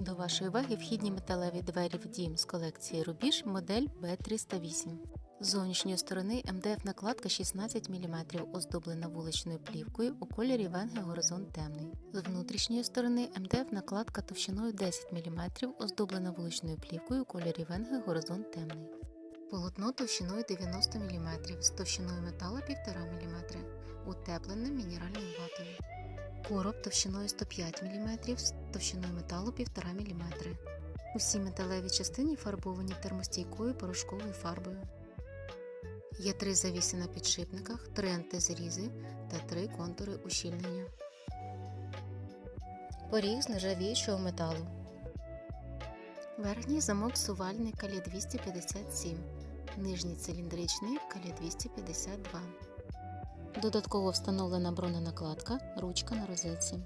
До вашої уваги вхідні металеві двері в дім з колекції Рубіж модель B308. З зовнішньої сторони МДФ накладка 16 мм, оздоблена вуличною плівкою у кольорі Венге Горизонт темний. З внутрішньої сторони МДФ накладка товщиною 10 мм, оздоблена вуличною плівкою у кольорі Венге Горизонт темний. Полотно товщиною 90 мм, з товщиною металу 1,5 мм, утеплене мінеральною ватою. Короб товщиною 105 мм з товщиною металу 1,5 мм. Усі металеві частини фарбовані термостійкою порошковою фарбою. Є три завіси на підшипниках, три антизрізи та три контури ущільнення. Поріг з нержавіючого металу. Верхній замок сувальний калі 257, нижній циліндричний калі 252. Додатково встановлена броненакладка, ручка на розетці.